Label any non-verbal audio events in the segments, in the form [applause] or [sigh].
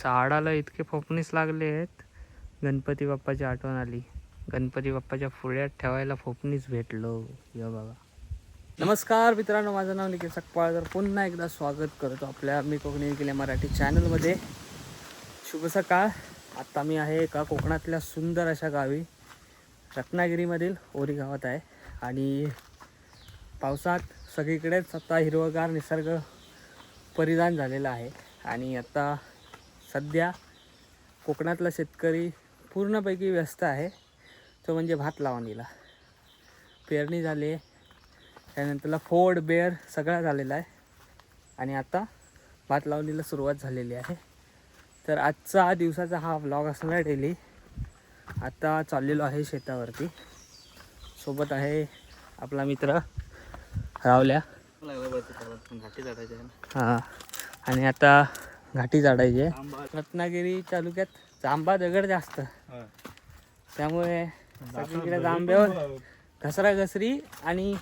झाडाला इतके फोपणीस लागले आहेत. गणपती बाप्पाची आठवण आली. गणपती बाप्पाच्या फुड्यात ठेवायला फोपणीच भेटलो. या बाबा. नमस्कार मित्रांनो माझं नाव निखिल सकपाळ. तर पुन्हा एकदा स्वागत करतो आपल्या मी कोकणी केल्या मराठी चॅनलमध्ये. शुभ सकाळ. आत्ता मी आहे एका कोकणातल्या सुंदर अशा गावी. रत्नागिरीमधील ओरी गावात आहे. आणि पावसात सगळीकडेच आता हिरवगार निसर्ग परिधान झालेला आहे. आणि आत्ता सध्या कोकणातला शेतकरी पूर्णपैकी व्यस्त आहे. तो म्हणजे भात लावणीला. पेरणी झाली आहे. त्यानंतरला फोड बेर सगळा झालेला आहे. आणि आता भात लावणीला सुरुवात झालेली आहे. तर आजचा दिवसाचा हा व्लॉग असणार आहे डेली आता चाललेलो आहे शेतावरती. सोबत आहे आपला मित्र रावल्या. हां. आणि आता घाटी झाडायची. आहे रत्नागिरी तालुक्यात आंबा दगड जास्त. त्यामुळे सगळीकडे आंब्यावर घसरा घसरी आणि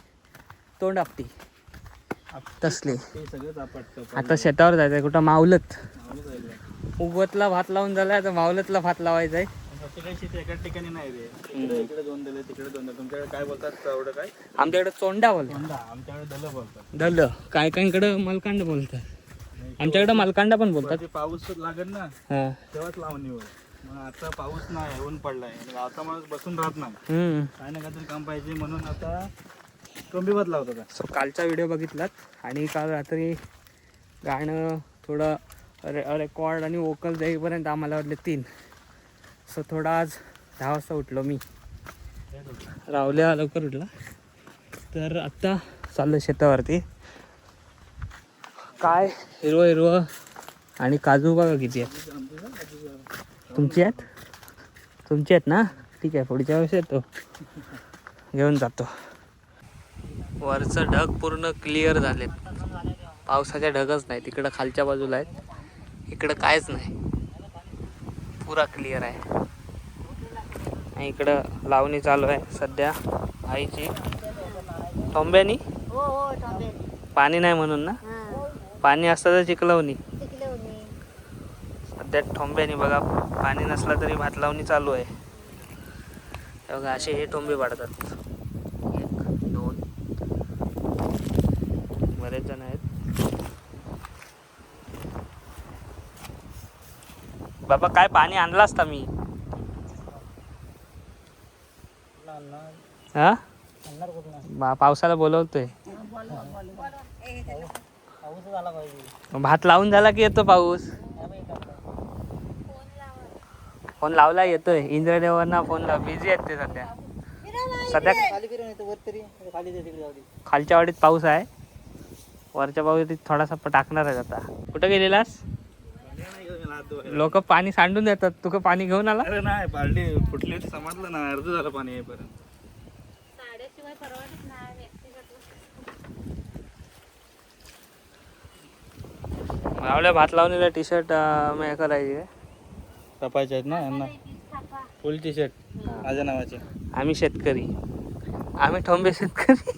तोंड आपटी. तसली. आता शेतावर जायचं आहे कुठं मावलत. उगवतला भात लावून झालाय आता मावलतला भात लावायचा आहे आमच्याकडे चोंडा आमच्याकडे दल बोलतात. दल. काय काहीकडे मलकांड बोलतात. आमच्याकडे मलकांडा पण बोलतात. पाऊस लागत ना हां. तेव्हाच लावणी मग आता पाऊस नाही ऊन पडलाय. आता माणूस बसून राहत नाही. काय ना काहीतरी काम पाहिजे म्हणून आता टोंबीभात लावतात सो कालचा व्हिडिओ बघितलात. आणि काल रात्री गाणं थोडं रे रेकॉर्ड आणि वोकल जाईपर्यंत आम्हाला वाटले तीन. सो थोडा आज दहा वाजता उठलो मी. रावल्या लवकर उठला. तर आत्ता चाललं शेतावरती. काय? हिरवं हिरवं. आणि काजू बघा किती आहेत. तुमची आहेत? तुमची आहेत ना? ठीक आहे पुढच्या वेळेस येतो. घेऊन जातो. वरचं ढग पूर्ण क्लिअर झालेत पावसाच्या ढगच नाही तिकडं खालच्या बाजूला आहेत. इकडं कायच नाही. पुरा क्लिअर आहे. आणि इकडं लावणी चालू आहे सध्या आईची. टोंब्यानी हो हो पाणी नाही म्हणून ना? पाणी असतं तर चिकलवणी होते सध्या ठोंब्यानी बघा पाणी नसलं तरी भात लावणी चालू आहे. हे बघा असे हे टोंबे पाडतात एक दोन. बरेच जण आहेत. बाबा काय पाणी आणलं असता मी? हा? पावसाला बोलवतोय. भात लावून झाला की येतो पाऊस? फोन लावला येतोय. इंद्रदेवांना फोन लाव. बिझी आहेत ते सध्या. सध्या खालच्या वाडीत पाऊस आहे. वरच्या पाऊस थोडासा टाकणार आहे आता. कुठं गेलेलास? लोक पाणी सांडून देतात. तुका पाणी घेऊन आला? अरे नाही बालडी फुटली समजलं ना अर्ध झालं पाणी येईपर्यंत. रावल्या भात लावलेला टी शर्ट मी करायची तपायचे आहेत ना यांना? फुल टी शर्ट माझ्या नावाचे. आम्ही शेतकरी. आम्ही ठोंबे शेतकरी.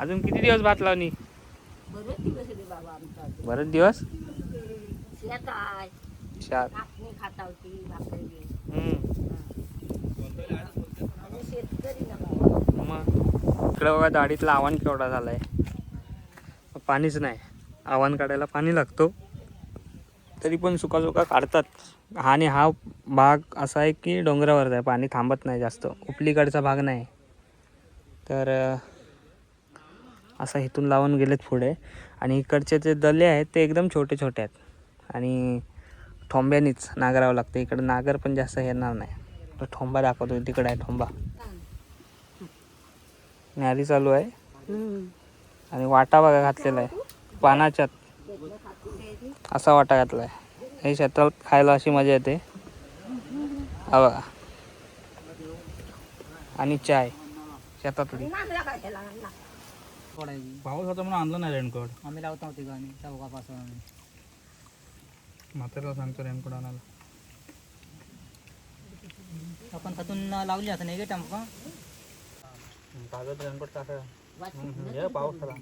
अजून किती दिवस भात लावणी? बरेच दिवस. होते बाबा आमचा बरेच दिवस शेत. आहे चार खाता होती भाकरी हम्म. आम्ही शेतकरी ना बाबा मग इकडं बघा दाढीतला आव्हान केवढा झालाय. पाणीच नाही. आव्हान काढायला पाणी लागतो. तरी पण सुका सुका काढतात आणि हा भाग असा आहे की डोंगरावरचा आहे. पाणी थांबत नाही जास्त. उपलीकडचा भाग नाही. तर असा इथून लावून गेलेत पुढे. आणि इकडचे जे दले आहेत ते एकदम छोटे छोटे आहेत. आणि ठोंब्यानीच नागरावं लागतं. इकडं नागर पण जास्त येणार नाही. तो ठोंबा दाखवतो तिकडं आहे ठोंबा. न्यारी चालू आहे. आणि वाटा बघा घातलेला आहे. पानाच्यात. असा वाटा घातला आहे. हे शेतात खायला अशी मजा येते. हा बघा. आणि चाय. शेतातली. पाऊस होता म्हणून आणलं नाही रेनकोट. आम्ही लावत नव्हती गाणी चौकापासून आम्ही. म्हाताऱ्याला सांगतो रेनकोट आणायला. आपण तातून लावली आता नाही गे टंपा कागद वाच. पाऊस आला.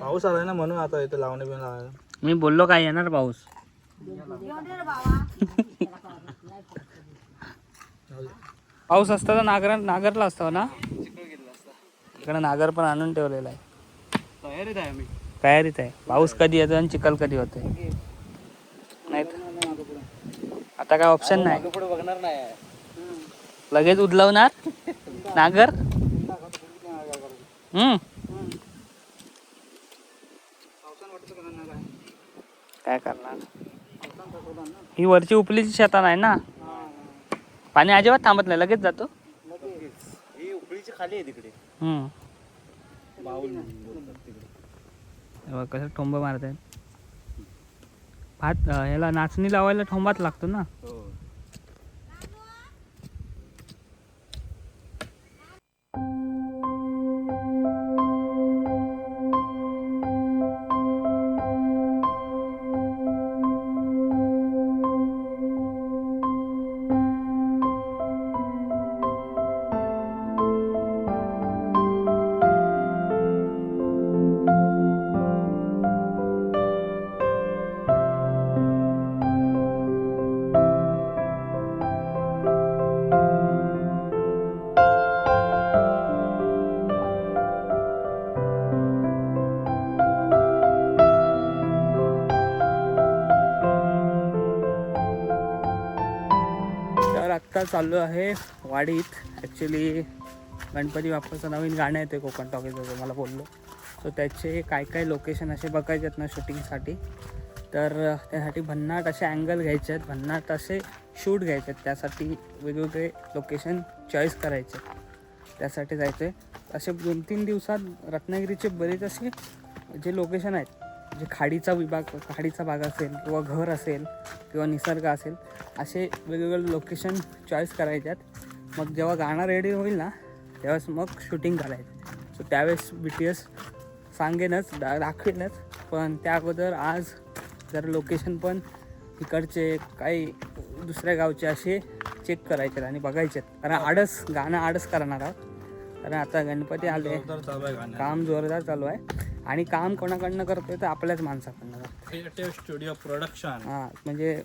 पाऊस आलाय ना म्हणून आता इथे लावणे बिवणे लावायला. मी बोललो काय येणार पाऊस. पाऊस असता तर नागर नागरला असतो ना? इकडे नागर पण आणून ठेवलेला आहे. तयारीत आहे आम्ही. तयारीत आहे. पाऊस कधी येतो आणि चिखल कधी होते नाही आता काय ऑप्शन नाही. बघणार नाही. लगेच उदलवणार? नागर? हम्म. काय करणार? ही वरची उपलीची शेता नाही ना? पाणी अजिबात थांबत नाही लगेच जातो? ही उकळीची खाली आहे तिकडे. हम्म. हे कसं ठोंब मारत आहेत भात ह्याला नाचणी लावायला ठोंबाच लागतो ना? चाललो आहे वाडीत. ॲक्च्युली गणपती बाप्पाचं नवीन गाणं येते कोकण टॉकीचं तुम्हाला बोललो. सो त्याचे काय काय लोकेशन असे बघायचे आहेत ना शूटिंगसाठी तर त्यासाठी भन्नाट असे अँगल घ्यायचे आहेत. भन्नाट असे शूट घ्यायचे आहेत. त्यासाठी वेगवेगळे लोकेशन चॉईस करायचे त्यासाठी जायचं आहे असे दोन तीन दिवसात रत्नागिरीचे बरेच असे जे लोकेशन आहेत जे खाडीचा विभाग खाडीचा भाग असेल किंवा घर असेल किंवा निसर्ग असेल असे वेगवेगळे लोकेशन चॉईस करायचे आहेत मग जेव्हा गाणं रेडी होईल ना त्यावेळेस मग शूटिंग करायचं. सो त्यावेळेस बी टी एस सांगेनच दा दाखवेनच. पण त्या अगोदर आज जर लोकेशन पण इकडचे काही दुसऱ्या गावचे असे चेक करायचे आहेत आणि बघायचे आहेत कारण आडस गाणं आडस करणार आहोत. कारण आता गणपती आले. काम जोरदार चालू आहे. आणि काम कोणाकडनं करतोय तर आपल्याच माणसाकडनं करतोय. स्टुडिओ प्रोडक्शन हां म्हणजे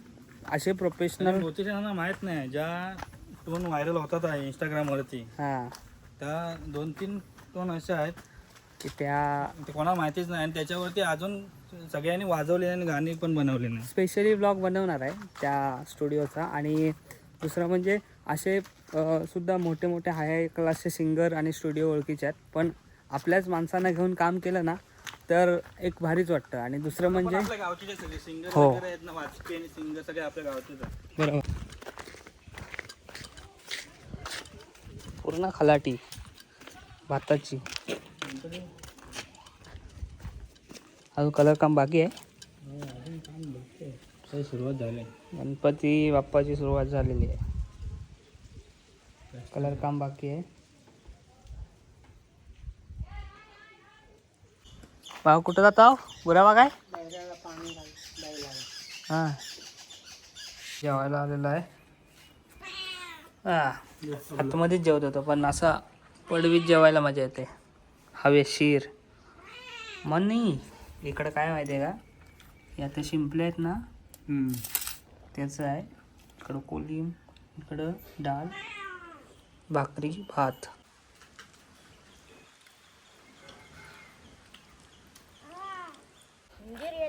असे प्रोफेशनल बहुतेकांना माहीत नाही ज्या टोन व्हायरल होतात आहे इंस्टाग्रामवरती हां. त्या दोन तीन टोन असे आहेत. की त्या ते कोणाला माहितीच नाही आणि त्याच्यावरती अजून सगळ्यांनी वाजवले आणि गाणी पण बनवले नाही. स्पेशली ब्लॉग बनवणार आहे त्या स्टुडिओचा आणि दुसरं म्हणजे असे सुद्धा मोठे मोठे हाय क्लासचे सिंगर आणि स्टुडिओ ओळखीचे आहेत. पण आपल्याच माणसांना घेऊन काम केलं ना तर एक भारीच वाटतं. आणि दुसरं म्हणजे आपल्या गावचे सगळे सिंगर हो. बरोबर. पूर्ण खलाटी. भाताची. अजून कलर काम बाकी आहे? सुरुवात झाली गणपती बाप्पाची सुरुवात झालेली आहे. कलर काम बाकी आहे. भाऊ कुठं जातो बुराबा काय हां. जेवायला आलेला आहे. हां आतमध्येच जेवत होतो पण असा पडवीत जेवायला मजा येते. हवेशीर मन नाही. इकडं काय माहिती आहे का? या ते शिंपले आहेत ना? त्याचं आहे. इकडं कोलिम इकडं डाळ भाकरी भात उंदीर येतात लाव कुठे मी टाकली मग.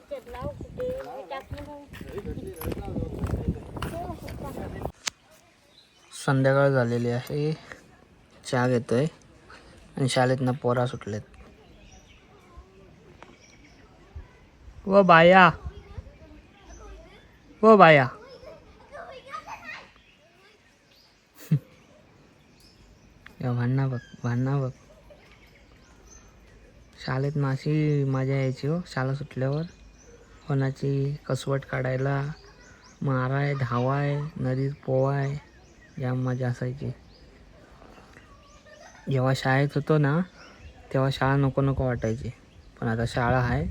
संध्याकाळ झालेली आहे. चहा घेतोय. आणि शाळेतनं पोरा सुटलेत. व बाया. व बाया. [laughs] भांडणा बघ भांडणा बघ. शाळेत माशी मजा यायची हो शाळा सुटल्यावर. कोणाची कसवट काढायला माराय धावाय नदीत पोवाय या मजा असायची. जेव्हा शाळेत होतो ना तेव्हा शाळा नको नको वाटायची. पण आता शाळा आहे.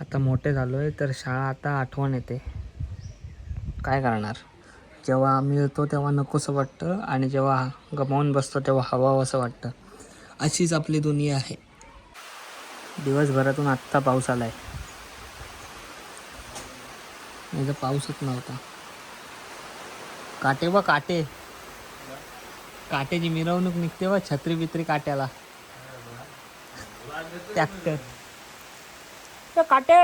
आता मोठे झालो आहे तर शाळा आता आठवण येते. काय करणार? जेव्हा आम्ही मिळतो तेव्हा नकोसं वाटतं आणि जेव्हा गमावून बसतो तेव्हा हवावं असं वाटतं. अशीच आपली दुनिया आहे. दिवसभरातून आत्ता पाऊस आला आहे नाही तर पाऊसच नव्हता. काटे व काटे. काटेची मिरवणूक निघते व छत्री बित्री काट्याला. ट्रॅक्टर. ते काटे!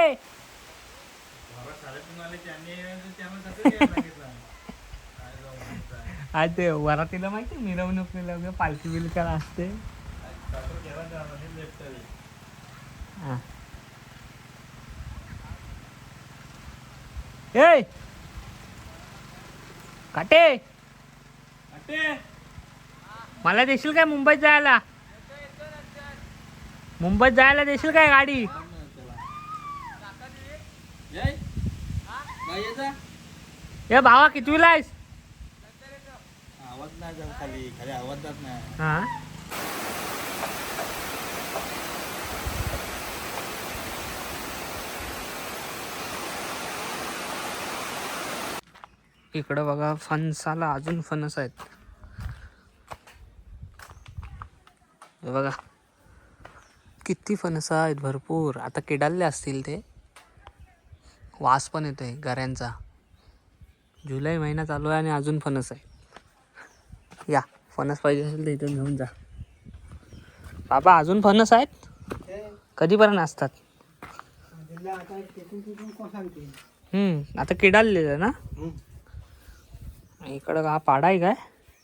आज ते वरातीला माहिती मिरवणूक वगैरे पालखी बिलकाला असते. हा. ए काटे मला देशील काय मुंबईत जायला मुंबईत जायला देशील काय गाडी ए भावा कितवीला आहेस आवाज नाही जात खाली खाली आवाज जात नाही हा इकडं बघा फणसाला अजून फणस आहेत. हे बघा किती फणस आहेत भरपूर. आता किडालले असतील ते. वास पण येतोय गऱ्यांचा जुलै महिना चालू आहे आणि अजून फणस आहे या फणस पाहिजे असेल तर इथून घेऊन जा. बाबा अजून फणस आहेत? कधीपर्यंत असतात? हम्म आता किडालले ना? इकडं हा पाडा आहे काय?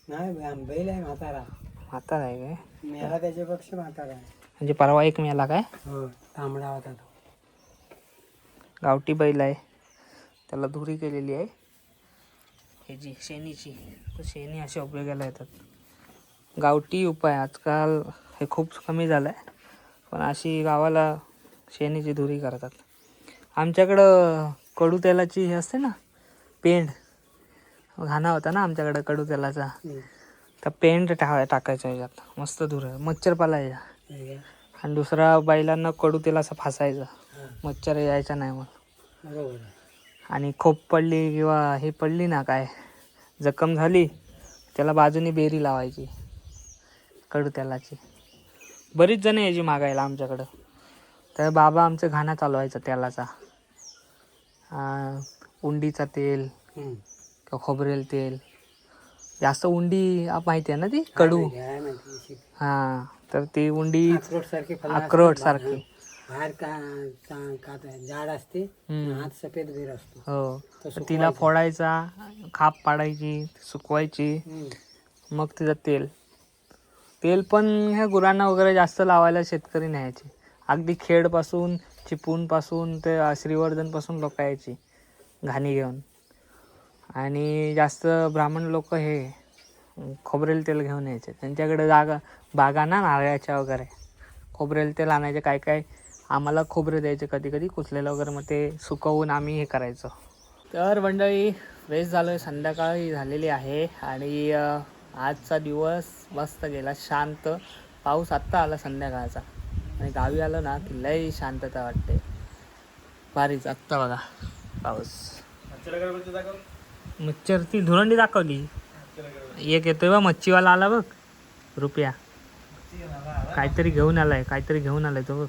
नाही बैल आहे म्हातारा. म्हातारा आहे काय? मेला त्याच्यापेक्षा म्हातारा आहे. म्हणजे परवा एक मेला काय? हो तांबडा होता तो. गावठी बैल आहे. त्याला धुरी केलेली आहे. ह्याची शेणीची तर शेणी अशा उपयोगाला येतात. गावठी उपाय आजकाल हे खूप कमी झालं आहे पण अशी गावाला शेणीची धुरी करतात. आमच्याकडं कडू तेलाची हे असते ना पेंड घाणा होता ना आमच्याकडं कडू तेलाचा. तर पेंड टा टाकायचा ह्याच्यात मस्त धुर मच्छर पालायचा. आणि दुसरा बैलांना कडू तेलाचा फासायचा. मच्छर यायचा नाही मग आणि खोप पडली किंवा हे पडली ना काय जखम झाली त्याला बाजूने बेरी लावायची. कडू तेलाची. बरीच जण यायची मागायला आमच्याकडं. तर बाबा आमचं घाणा चालवायचा तेलाचा. उंडीचा तेल. किंवा खोबरेल तेल? जास्त उंडी आप माहिती आहे ना ती? कडू. हां तर ती उंडी अक्रोड सारखे. बाहेर का जाड असते. आत सफेद असतो. हो. तिला फोडायचा खाप पाडायची सुकवायची. मग तिचं तेल. तेल पण ह्या गुरांना वगैरे जास्त लावायला शेतकरी न्यायचे. अगदी खेडपासून चिपळूणपासून ते श्रीवर्धनपासून लोक यायची. घाणी घेऊन. आणि जास्त ब्राह्मण लोक हे खोबरेल तेल घेऊन यायचे. त्यांच्याकडे जागा बागा ना नारळाच्या वगैरे. खोबरेल तेल आणायचे काय काय आम्हाला खोबरे द्यायचे कधी कधी कुचलेलं वगैरे मग ते सुकवून आम्ही हे करायचो. तर मंडळी वेस्ट झालो आहे संध्याकाळी झालेली आहे आणि आजचा दिवस मस्त गेला शांत. पाऊस आत्ता आला संध्याकाळचा. आणि गावी आलो ना की लय शांतता वाटते. भारीच आत्ता बघा पाऊस. मच्छर ती धुरंडी दाखवली. एक येतोय बा मच्छीवाला आला बघ रुपया. काहीतरी घेऊन आलाय काहीतरी घेऊन आलाय तो बघ.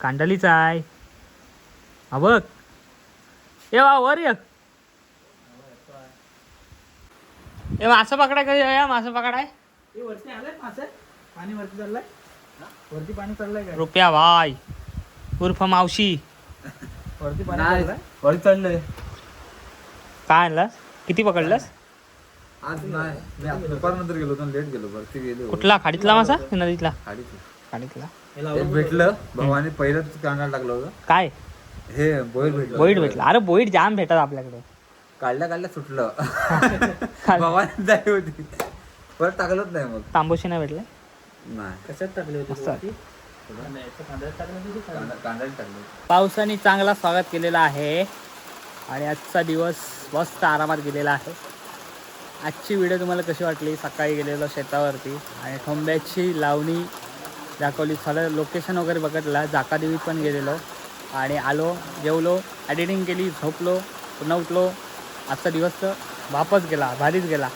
कांडलीचा आहे. हा बघ. ए वा वर ये. ए मासं पकडाय कधी या मासं पकडाय. वरती आलंय मासे. पाणी वरती चाललंय. वरती पाणी चाललंय रुपया भाय उर्फ मावशी. वरती पाणी वरती चढलंय. काय आणलास किती पकडलास? आज नाही. मी आता दुपारनंतर गेलो होतो लेट गेलो. वरती गेलो कुठला? खाडीतला मासा? की नदीतला? खाडीत खाडीतला. भेटलं. भावाने पहिलंच कांदा टाकलं होतं. काय? हे बोईर भेटलं. बोईट भेटला. अरे बोईट जाम भेटत आपल्याकडे. काढल्या काढल्या सुटलं. [laughs] [laughs] भावाने जाई होती. परत टाकलंच नाही मग. तांबोशी नाही भेटलं? नाही. कशात टाकले होते मस्त. पावसाने चांगला स्वागत केलेला आहे आणि आजचा दिवस मस्त आरामात गेलेला आहे. आजची व्हिडिओ तुम्हाला कशी वाटली? सकाळी गेलेलो शेतावरती आणि ठोंब्याची लावणी दाखवली. थोडं लोकेशन वगैरे बघितलं. जाकादेवीत पण गेलेलो आणि आलो जेवलो एडिटिंग केली झोपलो पुन्हा उठलो. आजचा दिवस तर वापस गेला भारीच गेला.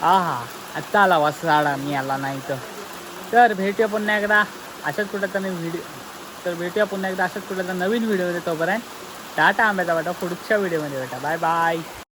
हा हा आत्ता आला वासाडा मी आला नाही तर. तर भेटूया पुन्हा एकदा. अशाच कुठं व्हिडिओ तर भेटूया पुन्हा एकदा अशाच कुठल्या नवीन व्हिडिओ तोपर्यंत टाटा आंब्याचा वाटा. पुढच्या व्हिडिओमध्ये भेटा. Bye bye